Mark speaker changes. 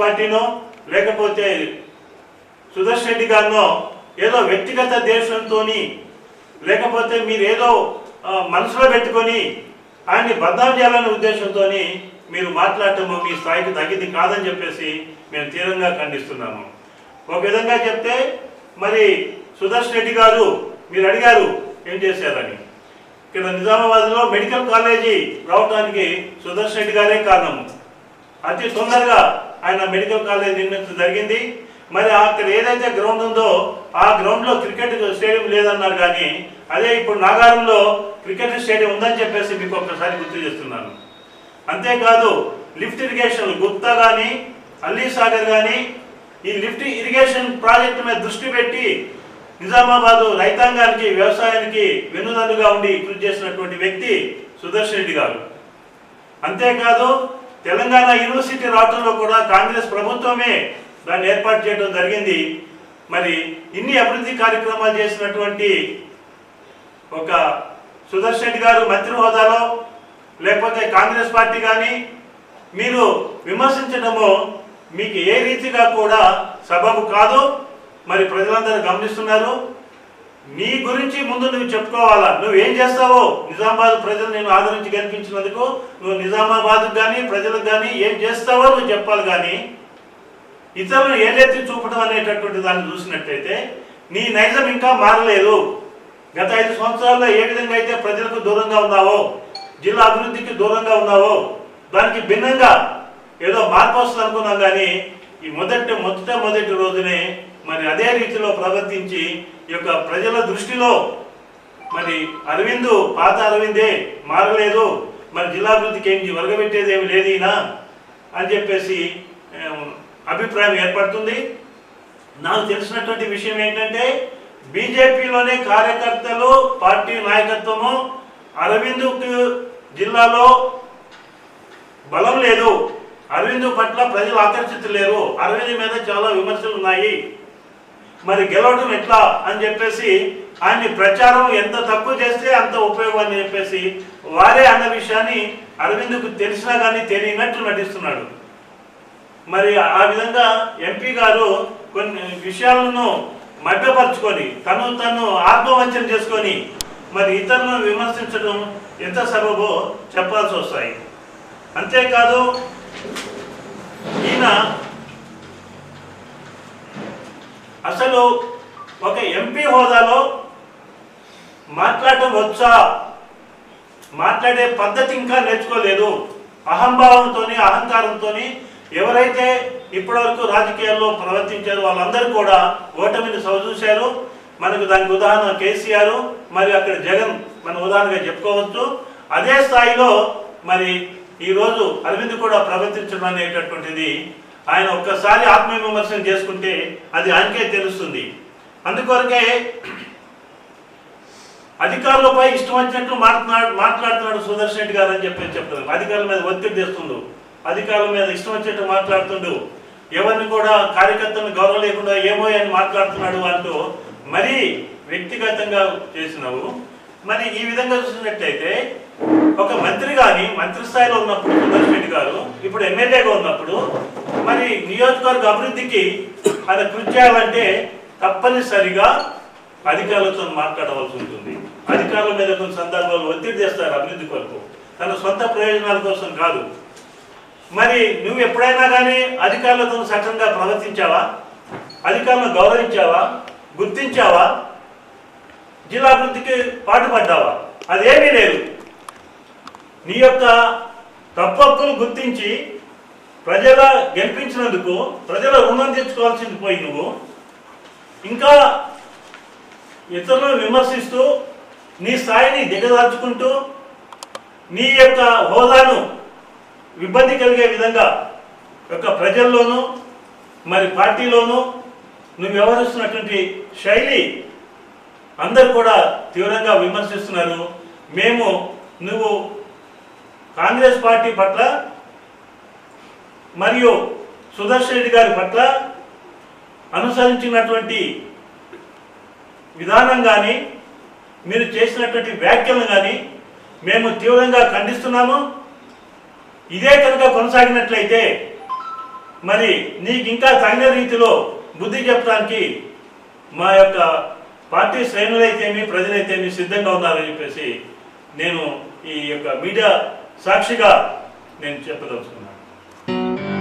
Speaker 1: పార్టీనో లేకపోతే సుదర్శన్ రెడ్డి గారినో ఏదో వ్యక్తిగత దేశంతో లేకపోతే మీరు ఏదో మనసులో పెట్టుకొని ఆయన్ని బద్నాం చేయాలనే ఉద్దేశంతో మీరు మాట్లాడటము మీ స్థాయికి తగ్గింది కాదని చెప్పేసి మేము తీవ్రంగా ఖండిస్తున్నాము. ఒక విధంగా చెప్తే మరి సుదర్శన్ రెడ్డి గారు మీరు అడిగారు ఏం చేశారని. ఇక్కడ నిజామాబాద్లో మెడికల్ కాలేజీ రావడానికి సుదర్శన్ రెడ్డి గారే కారణము అతి తొందరగా ఆయన మెడికల్ కాలేజ్ నిర్మించడం జరిగింది. మరి అక్కడ ఏదైతే గ్రౌండ్ ఉందో ఆ గ్రౌండ్లో క్రికెట్ స్టేడియం లేదన్నారు కానీ అదే ఇప్పుడు నాగారంలో క్రికెట్ స్టేడియం ఉందని చెప్పేసి మీకు ఒక్కసారి గుర్తు చేస్తున్నాను. అంతేకాదు లిఫ్ట్ ఇరిగేషన్ గుప్తా కానీ అల్లీ సాగర్ కానీ ఈ లిఫ్ట్ ఇరిగేషన్ ప్రాజెక్టు మీద దృష్టి పెట్టి నిజామాబాద్ రైతాంగానికి వ్యవసాయానికి వెన్నుదన్నుగా ఉండి కృషి చేసినటువంటి వ్యక్తి సుదర్శన్ రెడ్డి గారు. అంతేకాదు తెలంగాణ యూనివర్సిటీ రావడంలో కూడా కాంగ్రెస్ ప్రభుత్వమే దాన్ని ఏర్పాటు చేయడం జరిగింది. మరి ఇన్ని అభివృద్ధి కార్యక్రమాలు చేసినటువంటి ఒక సుదర్శన్ రెడ్డి గారు మంత్రి హోదాలో లేకపోతే కాంగ్రెస్ పార్టీ కానీ మీరు విమర్శించడము మీకు ఏ రీతిగా కూడా సబబు కాదు. మరి ప్రజలందరూ గమనిస్తున్నారు. నీ గురించి ముందు నువ్వు చెప్పుకోవాలా? నువ్వు ఏం చేస్తావో? నిజామాబాద్ ప్రజలు నేను ఆదరించి కనిపించినందుకు నువ్వు నిజామాబాద్కు కానీ ప్రజలకు కానీ ఏం చేస్తావో నువ్వు చెప్పాలి కానీ ఇతరులను ఏదైతే చూపడం అనేటటువంటి దాన్ని చూసినట్టయితే నీ నైజం ఇంకా మారలేదు. గత ఐదు సంవత్సరాల్లో ఏ విధంగా అయితే ప్రజలకు దూరంగా ఉన్నావో జిల్లా అభివృద్ధికి దూరంగా ఉన్నావో దానికి భిన్నంగా ఏదో మార్పు వస్తుంది అనుకున్నాం కానీ ఈ మొదటి మొదట మొదటి రోజునే మరి అదే రీతిలో ప్రవర్తించి ఈ యొక్క ప్రజల దృష్టిలో మరి అరవింద్ పాత అరవిందే మారలేదు. మరి జిల్లాభివృద్ధికి ఏం వరగబెట్టేది ఏమి లేదు ఈయన అని చెప్పేసి అభిప్రాయం ఏర్పడుతుంది. నాకు తెలిసినటువంటి విషయం ఏంటంటే బీజేపీలోనే కార్యకర్తలు పార్టీ నాయకత్వము అరవింద్కు జిల్లాలో బలం లేదు. అరవింద్ పట్ల ప్రజలు ఆకర్షితులేరు. అరవింద్ మీద చాలా విమర్శలు ఉన్నాయి మరి గెలవడం ఎట్లా అని చెప్పేసి ఆయన్ని ప్రచారం ఎంత తక్కువ చేస్తే అంత ఉపయోగం అని చెప్పేసి వారే అన్న విషయాన్ని అరవింద్కు తెలిసినా కానీ తెలియనట్లు నటిస్తున్నాడు. మరి ఆ విధంగా ఎంపీ గారు కొన్ని విషయాలను మభ్యపరుచుకొని తను తను ఆత్మవంచన చేసుకొని మరి ఇతరులను విమర్శించడం ఎంత సబబో చెప్పాల్సి వస్తాయి. అంతేకాదు ఈయన అసలు ఒక ఎంపీ హోదాలో మాట్లాడటం వచ్చా? మాట్లాడే పద్ధతి ఇంకా నేర్చుకోలేదు. అహంభావంతో అహంకారంతో ఎవరైతే ఇప్పటివరకు రాజకీయాల్లో ప్రవర్తించారో వాళ్ళందరూ కూడా ఓటమిని సవచూశారు. మనకు దానికి ఉదాహరణ కేసీఆర్ మరియు అక్కడ జగన్ మన ఉదాహరణగా చెప్పుకోవచ్చు. అదే స్థాయిలో మరి ఈరోజు అరవింద్ కూడా ప్రవర్తించడం అనేటటువంటిది ఆయన ఒక్కసారి ఆత్మవిమర్శనం చేసుకుంటే అది ఆయనకే తెలుస్తుంది. అందుకొరకే అధికారులపై ఇష్టం వచ్చినట్లు మాట్లాడు మాట్లాడుతున్నాడు సుదర్శన్ రెడ్డి గారు అని చెప్పి చెప్తారు అధికారుల మీద ఒత్తిడి తెస్తుండు. అధికారుల మీద ఇష్టం వచ్చినట్టు మాట్లాడుతుండు. ఎవరిని కూడా కార్యకర్తలను గౌరవం లేకుండా ఏమో అని మాట్లాడుతున్నాడు అంటూ మరీ వ్యక్తిగతంగా చేసినావు. మరి ఈ విధంగా చూసినట్టయితే ఒక మంత్రి కానీ మంత్రి స్థాయిలో ఉన్నప్పుడు సుదర్శన్ రెడ్డి గారు ఇప్పుడు ఎమ్మెల్యేగా ఉన్నప్పుడు మరి నియోజకవర్గ అభివృద్ధికి అది కృషి చేయాలంటే తప్పనిసరిగా అధికారులతో మాట్లాడవలసి ఉంటుంది. అధికారుల మీద కొన్ని సందర్భాల్లో ఒత్తిడి చేస్తారు అభివృద్ధి కొరకు. తన సొంత ప్రయోజనాల కోసం కాదు. మరి నువ్వు ఎప్పుడైనా కానీ అధికారులతో సక్రమంగా ప్రవర్తించావా? అధికారులను గౌరవించావా? గుర్తించావా? జిల్లా అభివృద్ధికి పాటుపడ్డావా? అదేమీ లేదు. నీ యొక్క తప్పప్పులు గుర్తించి ప్రజల గెలిపించినందుకు ప్రజల రుణం తెచ్చుకోవాల్సింది పోయి నువ్వు. ఇంకా ఇతరులను విమర్శిస్తూ నీ స్థాయిని దిగదార్చుకుంటూ నీ యొక్క హోదాను ఇబ్బంది కలిగే విధంగా యొక్క ప్రజల్లోనూ మరి పార్టీలోనూ నువ్వు వ్యవహరిస్తున్నటువంటి శైలి అందరు కూడా తీవ్రంగా విమర్శిస్తున్నారు. మేము నువ్వు కాంగ్రెస్ పార్టీ పట్ల మరియు సుదర్శన్ రెడ్డి గారి పట్ల అనుసరించినటువంటి విధానం కానీ మీరు చేసినటువంటి వ్యాఖ్యలను కానీ మేము తీవ్రంగా ఖండిస్తున్నాము. ఇదే కనుక కొనసాగినట్లయితే మరి నీకు ఇంకా తగిన రీతిలో బుద్ధి చెప్పడానికి మా యొక్క పార్టీ శ్రేణులైతేమి ప్రజలైతేమి సిద్ధంగా ఉన్నారని చెప్పేసి నేను ఈ యొక్క మీడియా సాక్షిగా నేను చెప్పదలుచుకున్నాను Thank you.